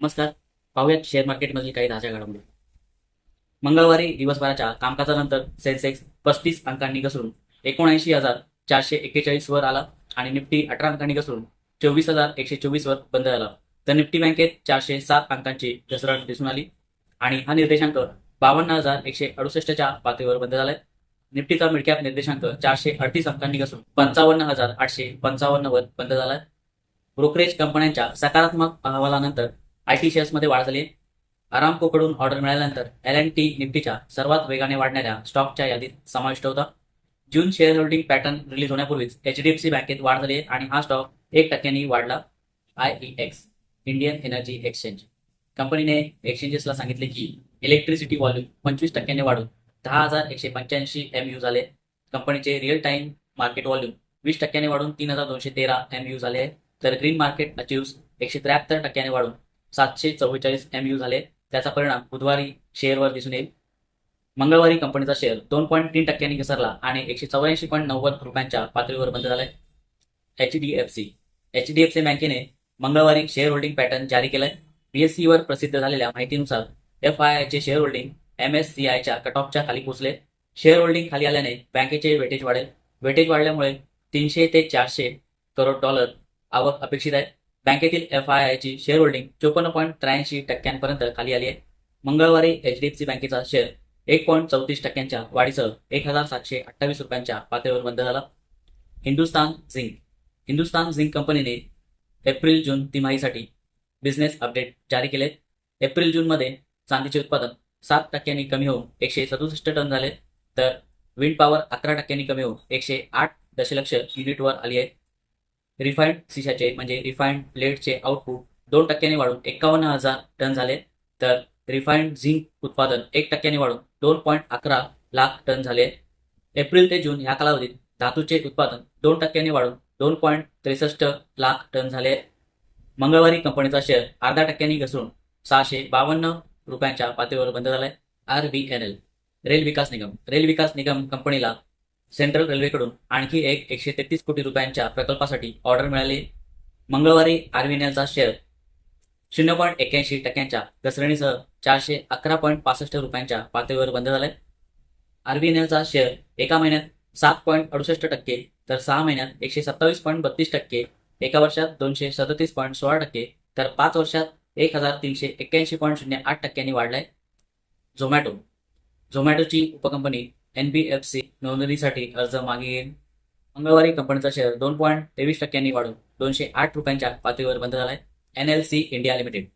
नमस्कार. पाहूयात शेअर मार्केटमधील काही ताज्या घडामोडी. मंगळवारी दिवसभराच्या कामकाजानंतर सेन्सेक्स पस्तीस अंकांनी घसरून एकोणऐंशी हजार चारशे एक्केचाळीस वर आला आणि निफ्टी अठरा अंकांनी घसरून चोवीस हजार एकशे चोवीस वर बंद झाला. तर निफ्टी बँकेत चारशे सात अंकांची घसरण दिसून आली. आणि हा निर्देशांक बावन्न हजार एकशे अडुसष्टच्या पातळीवर बंद झालाय. निफ्टीचा मिडकॅप निर्देशांक चारशे अडतीस अंकांनी घसून पंचावन्न हजार आठशे पंचावन्न वर बंद झालाय. ब्रोकरेज कंपन्यांच्या सकारात्मक अहवालानंतर आय टी शेअर्समध्ये वाढ झाली आरामकोकडून ऑर्डर मिळाल्यानंतर एल अँड टी निफ्टीच्या सर्वात वेगाने वाढणाऱ्या स्टॉकच्या यादीत समाविष्ट होता. June share holding pattern release होण्यापूर्वीच एच डी एफ सी बँकेत वाढ झाली आणि हा स्टॉक एक टक्क्यांनी वाढला. I E X Indian energy exchange. कंपनीने एक्सचेंजेसला सांगितले की इलेक्ट्रिसिटी व्हॉल्यूम पंचवीस टक्क्यांनी वाढून दहा हजार एकशे पंच्याऐंशी एम यू झाले. कंपनीचे रिअल टाइम मार्केट व्हॉल्यूम वीस टक्क्याने वाढून तीन हजार दोनशे तेरा एम यू झाले. आहे तर ग्रीन मार्केट अचिव्स एकशे त्र्याहत्तर टक्क्याने वाढून सातशे चव्वेचाळीस एम यू झाले. त्याचा परिणाम बुधवारी शेअरवर दिसून येईल. मंगळवारी कंपनीचा शेअर दोन पॉईंट तीन टक्क्यांनी घसरला आणि एकशे चौऱ्याऐंशी पॉईंट नव्वद रुपयांच्या पातळीवर बंद झालाय. H D F C H D F C बँकेने मंगळवारी शेअर होल्डिंग पॅटर्न जारी केलाय. PSE वर प्रसिद्ध झालेल्या माहितीनुसार एफ आय आयचे share holding M S C आयच्या कट ऑफच्या खाली पोहोचले. शेअर होल्डिंग खाली आल्याने बँकेचे वेटेज वाढेल. वेटेज वाढल्यामुळे तीनशे ते चारशे करोड डॉलर आवक अपेक्षित आहे. बँकेतील एफ आय आयची शेअर होल्डिंग चोपन्न पॉईंट त्र्याऐंशी टक्क्यांपर्यंत खाली आली आहे. मंगळवारी एच डी एफ सी बँकेचा शेअर एक पॉईंट चौतीस टक्क्यांच्या वाढीसह एक हजार सातशे अठ्ठावीस रुपयांच्या पातळीवर बंद झाला. हिंदुस्तान झिंक. हिंदुस्तान झिंक कंपनीने एप्रिल जून तिमाहीसाठी बिझनेस अपडेट जारी केले एप्रिल जूनमध्ये चांदीचे उत्पादन सात टक्क्यांनी कमी होऊन एकशे सदुसष्ट टन झाले. तर विंड पॉवर अकरा टक्क्यांनी कमी होऊन एकशे आठ दशलक्ष युनिटवर आली आहे. रिफाईंड सिशाचे म्हणजे रिफाईंड प्लेटचे आउटपुट दोन टक्क्यांनी वाढून एकावन्न हजार टन झाले. तर रिफाईंड झिंक उत्पादन एक टक्क्यांनी वाढून दोन पॉईंट अकरा लाख टन झाले. एप्रिल ते जून या कालावधीत धातूचे उत्पादन दोन टक्क्यांनी वाढून दोन पॉईंट त्रेसष्ट लाख टन झाले. मंगळवारी कंपनीचा शेअर अर्धा टक्क्यांनी घसरून सहाशे बावन्न रुपयांच्या पातळीवर बंद झालाय. R B N L rail Vikas Nigam. Rail Vikas Nigam कंपनीला सेंट्रल रेल्वेकडून आणखी एक एकशे तेहतीस कोटी रुपयांच्या प्रकल्पासाठी ऑर्डर मिळाली. मंगळवारी आरव्हीएनएलचा शेअर शून्य पॉईंट एक्याऐंशी टक्क्यांच्या घसरणीसह चारशे अकरा पॉईंट पासष्ट रुपयांच्या पातळीवर बंद झालाय. आरव्हीएनएलचा शेअर एका महिन्यात सात पॉईंट अडुसष्ट टक्के तर सहा महिन्यात एकशे सत्तावीस पॉईंट बत्तीस टक्के एका वर्षात दोनशे सदतीस पॉईंट सोळा टक्के तर पाच वर्षात एक हजार तीनशे एक्क्याऐंशी पॉईंट शून्य आठ टक्क्यांनी वाढलाय. झोमॅटो. झोमॅटोची उपकंपनी एन बी एफ सी नोंदणीसाठी अर्ज मागे येईल. मंगळवारी कंपनीचा शेअर दोन पॉईंट तेवीस टक्क्यांनी वाढून दोनशे आठ रुपयांच्या पातळीवर बंद झालाय. N L C India limited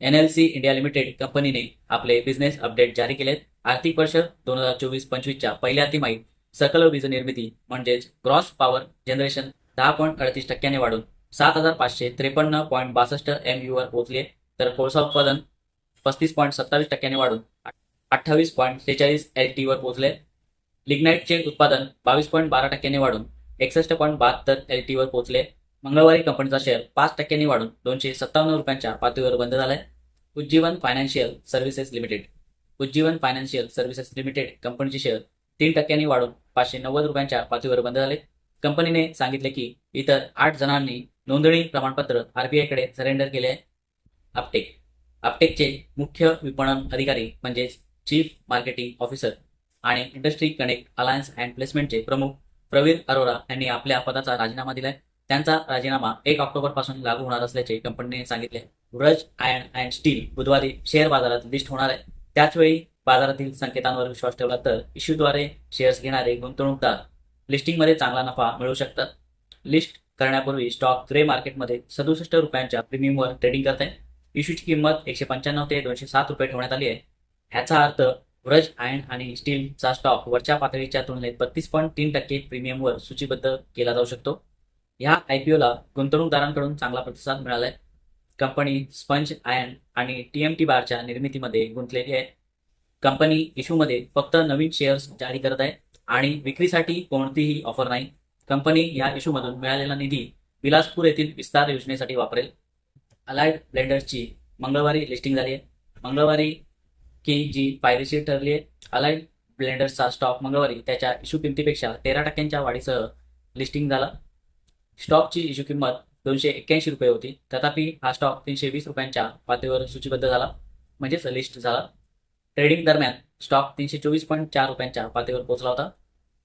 N L C India limited कंपनीने आपले बिझनेस अपडेट जारी केलेत. आर्थिक वर्ष दोन हजार चोवीस पंचवीसच्या पहिल्या तिमाहीत सकल वीज निर्मिती म्हणजेच ग्रॉस पॉवर जनरेशन दहा पॉईंट अडतीस टक्क्याने वाढून सात हजार पाचशे त्रेपन्न पॉईंट बासष्ट एम यूवर पोहोचले तर कोळसा उत्पादन पस्तीस पॉईंट सत्तावीस टक्क्याने वाढून अठ्ठावीस पॉईंट सेहेचाळीस एल टीवर पोहोचले. लिग्नाईटचे उत्पादन बावीस पॉईंट बारा टक्क्याने वाढून एकसष्ट पॉईंट बहात्तर एल टीवर पोहोचले. मंगळवारी कंपनीचा शेअर पाच टक्क्यांनी वाढून दोनशे सत्तावन्न रुपयांच्या पातळीवर बंद झालाय. Ujjivan financial services limited Ujjivan financial services limited कंपनीचे शेअर तीन टक्क्यांनी वाढून पाचशे नव्वद रुपयांच्या पातळीवर बंद झाले. कंपनीने सांगितले की इतर आठ जणांनी नोंदणी प्रमाणपत्र आरबीआयकडे सरेंडर केले आपटेक अपटेक अपटेकचे मुख्य विपणन अधिकारी म्हणजेच चीफ मार्केटिंग ऑफिसर आणि इंडस्ट्री कनेक्ट अलायन्स अँड प्लेसमेंटचे प्रमुख प्रवीर अरोरा यांनी आपल्या पदाचा राजीनामा दिलाय. त्यांचा राजीनामा एक ऑक्टोबरपासून लागू होणार असल्याचे कंपनीने सांगितले. व्रज आयर्न अँड स्टील बुधवारी शेअर बाजारात लिस्ट होणार आहे. त्याचवेळी बाजारातील संकेतांवर विश्वास ठेवला तर इश्यूद्वारे शेअर्स घेणारे गुंतवणूकदार लिस्टिंगमध्ये चांगला नफा मिळू शकतात. लिस्ट करण्यापूर्वी स्टॉक ग्रे मार्केटमध्ये सदुसष्ट रुपयांच्या प्रीमियमवर ट्रेडिंग करत. आहे इश्यूची किंमत एकशे पंच्याण्णव ते दोनशे सात रुपये ठेवण्यात आली आहे. ह्याचा अर्थ व्रज आयन आणि स्टीलचा स्टॉक वरच्या पातळीच्या तुलनेत बत्तीस पॉईंट तीन टक्के प्रीमियमवर सूचीबद्ध केला जाऊ शकतो. ह्या आय पी ओला गुंतवणूकदारांकडून चांगला प्रतिसाद मिळाला आहे कंपनी स्पंज आयन आणि टी एम टी बारच्या निर्मितीमध्ये गुंतलेली आहे. कंपनी इश्यूमध्ये फक्त नवीन शेअर्स जारी करत आहे. आणि विक्रीसाठी कोणतीही ऑफर नाही. कंपनी या इश्यूमधून मिळालेला निधी विलासपूर येथील विस्तार योजनेसाठी वापरेल. अलाइड ब्लेंडर्सची मंगळवारी लिस्टिंग झाली आहे. मंगळवारी की जी फायदेशीर ठरली आहे अलाइड ब्लेंडर्सचा स्टॉक मंगळवारी त्याच्या इश्यू किमतीपेक्षा तेरा टक्क्यांच्या वाढीसह लिस्टिंग झाला. स्टॉकची इश्यू किंमत दोनशे एक्क्याऐंशी रुपये होती. तथापि हा स्टॉक तीनशे वीस रुपयांच्या पातळीवर सूचीबद्ध झाला. म्हणजेच लिस्ट झाला. ट्रेडिंग दरम्यान स्टॉक तीनशे चोवीस पॉईंट चार रुपयांच्या पातळीवर पोहोचला होता.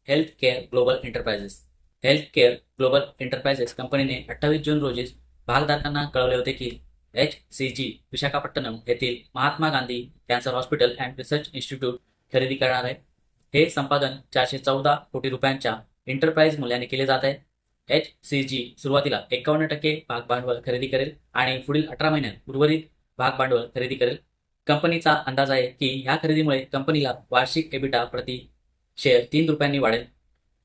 Health care global enterprises health care global enterprises कंपनीने अठ्ठावीस जून रोजी भागधारकांना कळवले होते की एच सी जी विशाखापट्टणम येथील Mahatma Gandhi cancer hospital and research institute खरेदी करणार आहे. हे संपादन चारशे चौदा कोटी रुपयांच्या एंटरप्राइज मूल्याने केले जात आहे. एच सी जी सुरुवातीला एकावन्न टक्के भाग भांडवल खरेदी करेल आणि पुढील अठरा महिन्यात उर्वरित भाग भांडवल खरेदी करेल. कंपनीचा अंदाज आहे की ह्या खरेदीमुळे कंपनीला वार्षिक एबिटा प्रति शेअर तीन रुपयांनी वाढेल.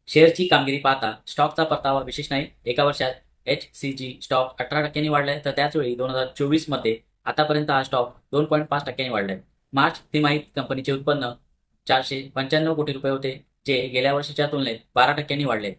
शेअरची कामगिरी पाहता स्टॉकचा परतावा विशेष नाही. एका वर्षात एच सी जी स्टॉक अठरा टक्क्यांनी वाढलाय. तर त्याचवेळी दोन हजार चोवीसमध्ये आतापर्यंत हा स्टॉक दोन पॉईंट पाच टक्क्यांनी वाढलाय. मार्च तिमाहीत कंपनीचे उत्पन्न चारशे पंच्याण्णव कोटी रुपये होते जे गेल्या वर्षीच्या तुलनेत बारा टक्क्यांनी वाढले.